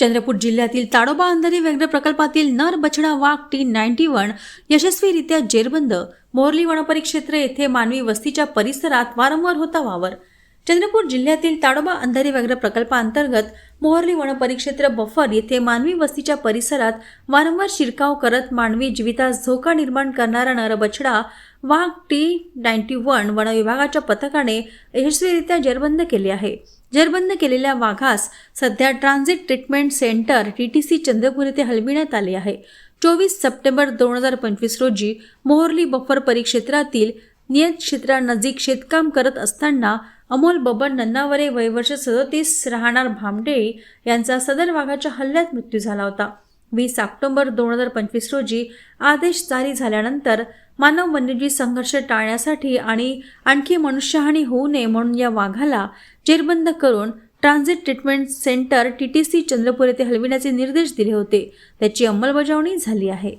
चंद्रपूर जिल्ह्यातील ताडोबा अंधारी व्याघ्र प्रकल्पातील नर बछडा वाघ टी नाईन्टी वन यशस्वीरित्या जेरबंद. मोरली वनपरिक्षेत्र येथे मानवी वस्तीच्या परिसरात वारंवार होता वावर. चंद्रपूर जिल्ह्यातील ताडोबा अंधारी व्याघ्र प्रकल्पाअंतर्गत मोहर्ली वनपरिक्षेत्र बफर येथे मानवी वस्तीच्या परिसरात वारंवार शिरकाव करत मानवी जीवितास धोका निर्माण करणारा नरबछडा वाघ टी नाईन्टी वन वन विभागाच्या पथकाने यशस्वीरित्या जेरबंद केले आहे. जरबंद केलेल्या वाघास सध्या transit treatment centre T T C Chandrapur येथे हलविण्यात आले आहे. चोवीस सप्टेंबर दोन हजार पंचवीस रोजी मोहरली बफर परिक्षेत्रातील नियत क्षेत्रानजीक शेतकाम करत असताना अमोल बबन नन्नावरे वयवर्ष सदतीस राहणार भामडेळी यांचा सदर वाघाच्या हल्ल्यात मृत्यू झाला होता. वीस ऑक्टोबर दोन हजार पंचवीस रोजी आदेश जारी झाल्यानंतर मानव वन्यजीव संघर्ष टाळण्यासाठी आणि आणखी मनुष्यहानी होऊ नये म्हणून या वाघाला जेरबंद करून transit treatment centre T T C Chandrapur येथे हलविण्याचे निर्देश दिले होते. त्याची अंमलबजावणी झाली आहे.